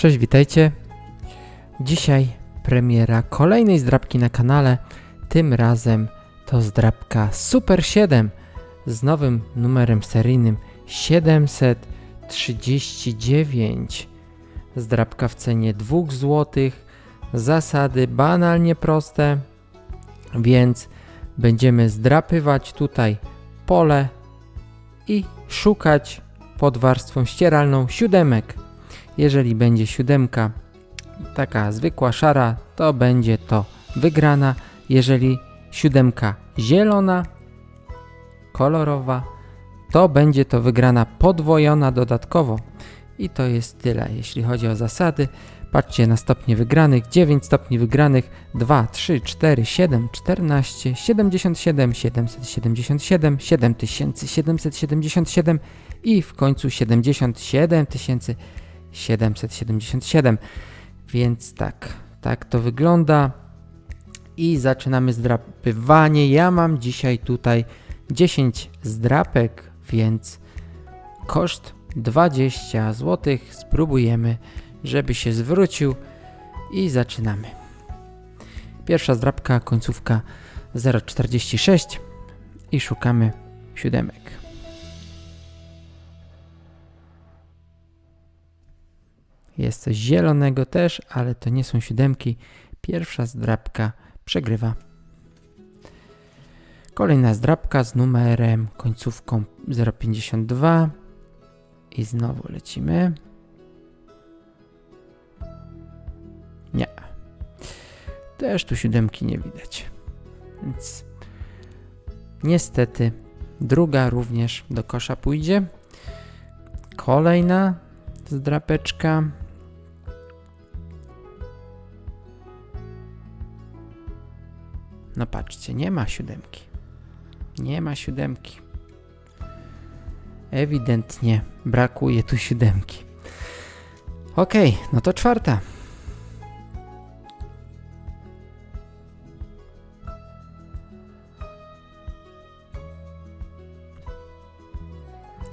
Cześć, witajcie. Dzisiaj premiera kolejnej zdrabki na kanale. Tym razem to zdrabka Super 7 z nowym numerem seryjnym 739. Zdrabka w cenie 2 zł. Zasady banalnie proste, więc będziemy zdrapywać tutaj pole i szukać pod warstwą ścieralną siódemek. Jeżeli będzie siódemka taka zwykła szara, to będzie to wygrana. Jeżeli siódemka zielona, kolorowa, to będzie to wygrana podwojona dodatkowo. I to jest tyle, jeśli chodzi o zasady. Patrzcie na stopnie wygranych. 9 stopni wygranych. 2, 3, 4, 7, 14, 77, 777, 7777 i w końcu 77 777. Więc tak, tak to wygląda. I zaczynamy zdrapywanie. Ja mam dzisiaj tutaj 10 zdrapek, więc koszt 20 zł. Spróbujemy, żeby się zwrócił i zaczynamy. Pierwsza zdrapka, końcówka 0,46 i szukamy siódemek. Jest coś zielonego też, ale to nie są siódemki. Pierwsza zdrabka przegrywa. Kolejna zdrabka z numerem końcówką 052 i znowu lecimy. Nie. Też tu siódemki nie widać. Więc niestety druga również do kosza pójdzie. Kolejna zdrapeczka. No patrzcie, nie ma siódemki. Nie ma siódemki. Ewidentnie brakuje tu siódemki. Okej, no to czwarta.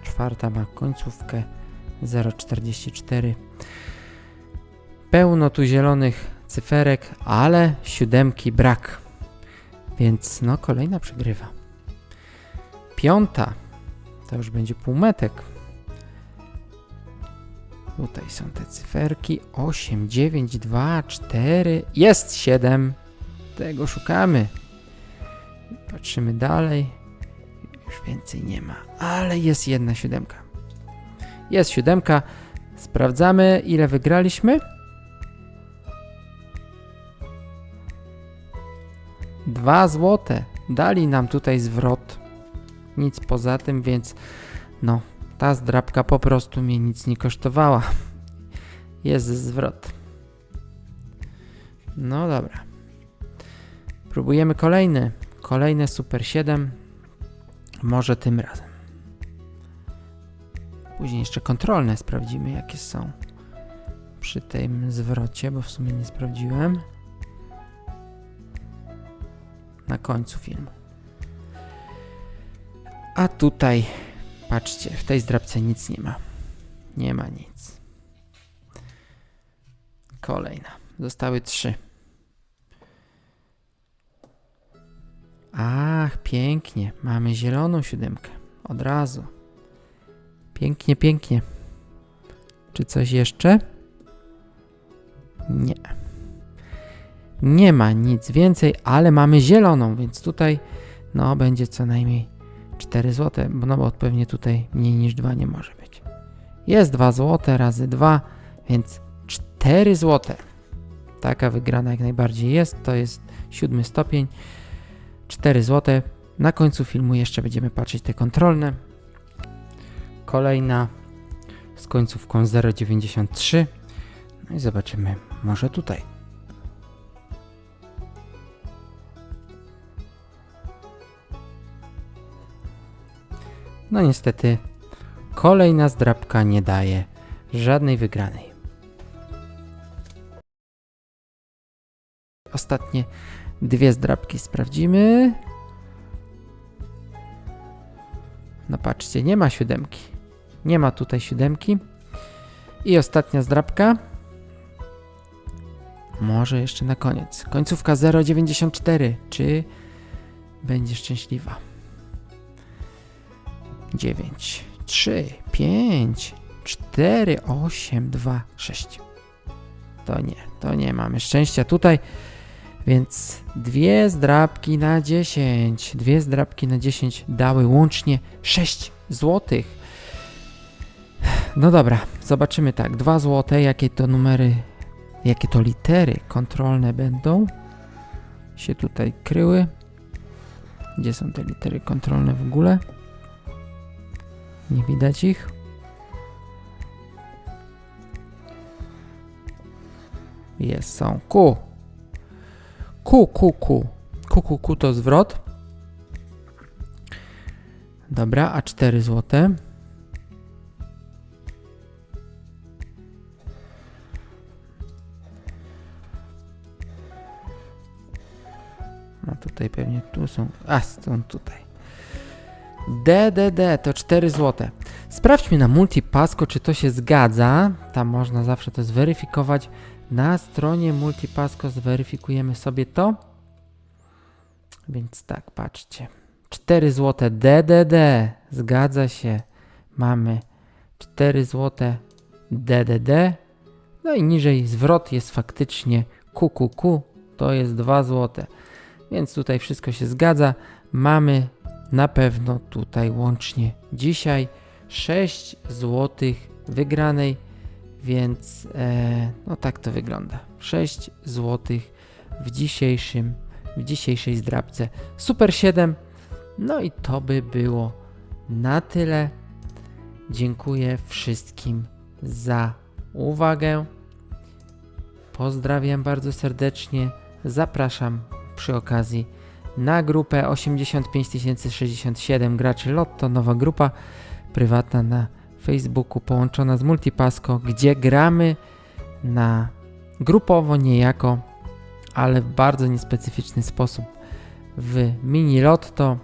Czwarta ma końcówkę 0,44. Pełno tu zielonych cyferek, ale siódemki brak. Więc no, kolejna przegrywa. Piąta. To już będzie półmetek. Tutaj są te cyferki. 8, 9, 2, 4. Jest 7. Tego szukamy. Patrzymy dalej. Już więcej nie ma. Ale jest jedna siódemka. Jest siódemka. Sprawdzamy, ile wygraliśmy. Dwa złote. Dali nam tutaj zwrot. Nic poza tym, więc no, ta zdrabka po prostu mnie nic nie kosztowała. Jest zwrot. No dobra. Próbujemy kolejny. Kolejne Super 7. Może tym razem. Później jeszcze kontrolne sprawdzimy, jakie są przy tym zwrocie, bo w sumie nie sprawdziłem. Na końcu filmu. A tutaj, patrzcie, w tej zdrabce nic nie ma. Nie ma nic. Kolejna. Zostały trzy. Ach, pięknie. Mamy zieloną siódemkę. Od razu. Pięknie, pięknie. Czy coś jeszcze? Nie. Nie ma nic więcej, ale mamy zieloną, więc tutaj no będzie co najmniej 4 zł, no bo pewnie tutaj mniej niż 2 nie może być. Jest 2 zł razy 2, więc 4 zł. Taka wygrana jak najbardziej jest, to jest siódmy stopień. 4 zł. Na końcu filmu jeszcze będziemy patrzeć te kontrolne. Kolejna z końcówką 0,93. No i zobaczymy, może tutaj. No niestety, kolejna zdrabka nie daje żadnej wygranej. Ostatnie dwie zdrabki sprawdzimy. No patrzcie, nie ma siódemki. Nie ma tutaj siódemki. I ostatnia zdrabka. Może jeszcze na koniec. Końcówka 094. Czy będzie szczęśliwa? 9, 3, 5, 4, 8, 2, 6. To nie, to nie mamy szczęścia tutaj. Więc dwie zdrabki na 10. Dwie zdrabki na 10 dały łącznie 6 złotych. No dobra, zobaczymy tak. 2 złote, jakie to numery, jakie to litery kontrolne będą się tutaj kryły. Gdzie są te litery kontrolne w ogóle? Nie widać ich. Jest, są. Q. Q, Q, Q. Q, Q, Q to zwrot. Dobra, a 4 złote. No tutaj pewnie tu są. A, są tutaj. DDD to 4 złote. Sprawdźmy na Multipasco, czy to się zgadza. Tam można zawsze to zweryfikować. Na stronie Multipasco zweryfikujemy sobie to. Więc tak, patrzcie. 4 złote DDD. Zgadza się. Mamy 4 złote DDD. No i niżej zwrot jest faktycznie QQQ. To jest 2 złote. Więc tutaj wszystko się zgadza. Mamy na pewno tutaj łącznie dzisiaj 6 złotych wygranej, więc e, no tak to wygląda. 6 złotych w dzisiejszym, w dzisiejszej zdrabce. Super 7. No i to by było na tyle. Dziękuję wszystkim za uwagę. Pozdrawiam bardzo serdecznie. Zapraszam przy okazji na grupę 85067 graczy Lotto, nowa grupa prywatna na Facebooku połączona z Multipasco, gdzie gramy na grupowo niejako, ale w bardzo niespecyficzny sposób w mini Lotto.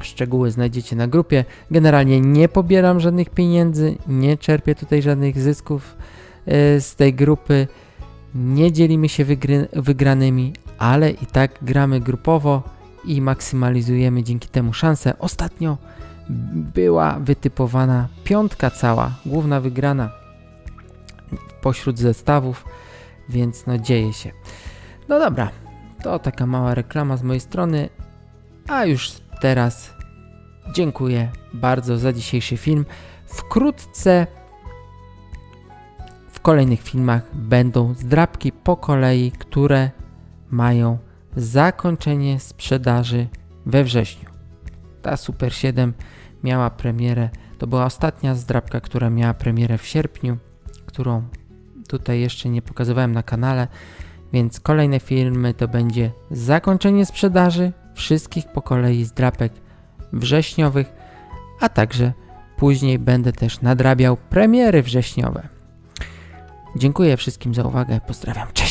Szczegóły znajdziecie na grupie. Generalnie nie pobieram żadnych pieniędzy, nie czerpię tutaj żadnych zysków e, z tej grupy. Nie dzielimy się wygry, wygranymi, ale i tak gramy grupowo i maksymalizujemy dzięki temu szanse. Ostatnio była wytypowana piątka cała, główna wygrana pośród zestawów, więc no dzieje się. No dobra, to taka mała reklama z mojej strony, a już teraz dziękuję bardzo za dzisiejszy film. Wkrótce kolejnych filmach będą zdrabki po kolei, które mają zakończenie sprzedaży we wrześniu. Ta Super 7 miała premierę, to była ostatnia zdrabka, która miała premierę w sierpniu, którą tutaj jeszcze nie pokazywałem na kanale, więc kolejne filmy to będzie zakończenie sprzedaży wszystkich po kolei zdrapek wrześniowych, a także później będę też nadrabiał premiery wrześniowe. Dziękuję wszystkim za uwagę, pozdrawiam, cześć!